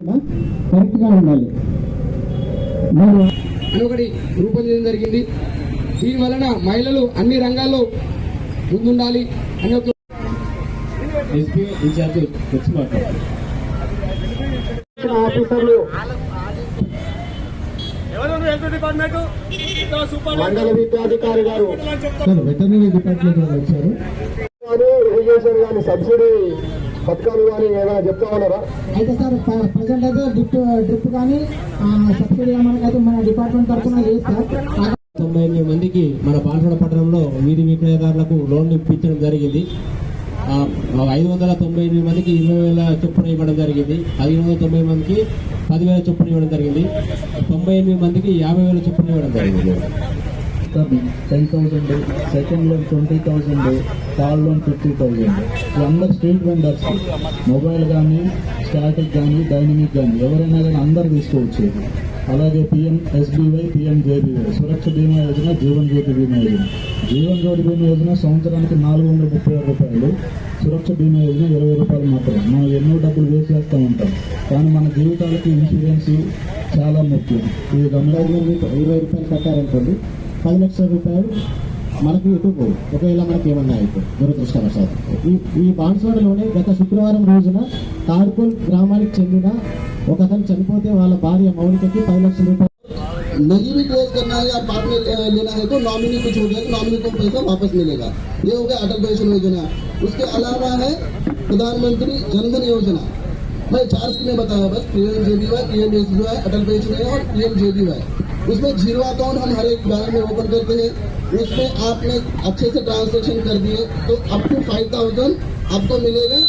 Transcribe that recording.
కరెక్ట్గా ఉండాలి. అని ఒకటి రూపొందించడం జరిగింది. దీని వలన మహిళలు అన్ని రంగాల్లో ముందుండాలి అని ఒక ఎస్పీ ఇన్ఛార్జ్ వచ్చి మాట్లాడారు. ఆఫీసర్లు మండల విద్యాధికారి గారు. వెటర్నరీ డిపార్ట్మెంట్ వాళ్ళు వచ్చారు. సబ్సిడీ పథకాలు కానీ ఏమైనా చెప్తా ఉన్నారా? అయితే సార్ ప్రజెంట్ అయితే డ్రిప్ డ్రిప్ కానీ ఆ, సబ్సిడీ మనకైతే మన డిపార్ట్మెంట్ తరఫున లేదు సార్. తొంభై ఎనిమిది మందికి మన బాన్సుడ పట్టణంలో వీధి విక్రయదారులకు లోన్ ఇప్పించడం జరిగింది. ఆ, ఐదు వందల తొంభై ఎనిమిది మందికి ఇరవై వేల చొప్పున ఇవ్వడం జరిగింది. ఐదు వందల తొంభై మందికి పదివేల చొప్పున ఇవ్వడం జరిగింది. తొంభై ఎనిమిది మందికి యాభై వేల చొప్పున ఇవ్వడం జరిగింది. Ten thousand second loan twenty thousand third loan fifty thousand అందరు స్ట్రీట్ వెండర్స్ మొబైల్ కానీ స్టాటిక్ కానీ డైనమిక్ కానీ ఎవరైనా కానీ అందరు తీసుకోవచ్చు అలాగే PM SBY PM JBY Suraksha Bima Yojana Jeevan జ్యోతి బీమా యోజన. జీవన్ జ్యోతి బీమా యోజన సంవత్సరానికి నాలుగు వందల ముప్పై ఆరు రూపాయలు. సురక్ష బీమా యోజన ఇరవై రూపాయలు మాత్రమే. మనం ఎన్నో డబ్బులు వేస్ట్ చేస్తూ ఉంటాం. కానీ మన జీవితాలకి ఇన్సూరెన్స్ చాలా ముఖ్యం. ఇది గమనించి ఇరవై రూపాయలు కట్టారనుకోండి పది లక్షల రూపాయలు మనకు ఇటు పోవు ఒకవేళ మనకి ఏమన్నా అయితే దురదృష్టవశాత్తు ఈ ఈ బాన్స్వాడలోనే గత శుక్రవారం రోజున తార్కుల్ గ్రామానికి చెందిన ఒక అతను చనిపోతే వాళ్ళ భార్య మౌనికకి పది లక్షల రూపాయలు नहीं भी क्लोज करना है या पार्ट में अ, लेना है तो नॉमिनी कुछ हो गया तो नॉमिनी को पैसा वापस मिलेगा ये हो गया अटल पेंशन योजना उसके अलावा है प्रधानमंत्री जनधन योजना मैं चार स्कीमें बताया बस P M J B Y P M S B Y Atal pension Yojana और P M J B Y उसमें ज़ीरो अकाउंट हम हर एक बैंक में ओपन करते हैं, उसमें आपने अच्छे से ट्रांजेक्शन कर दिए तो अप टू फाइव थाउज़ेंड आपको मिलेगा।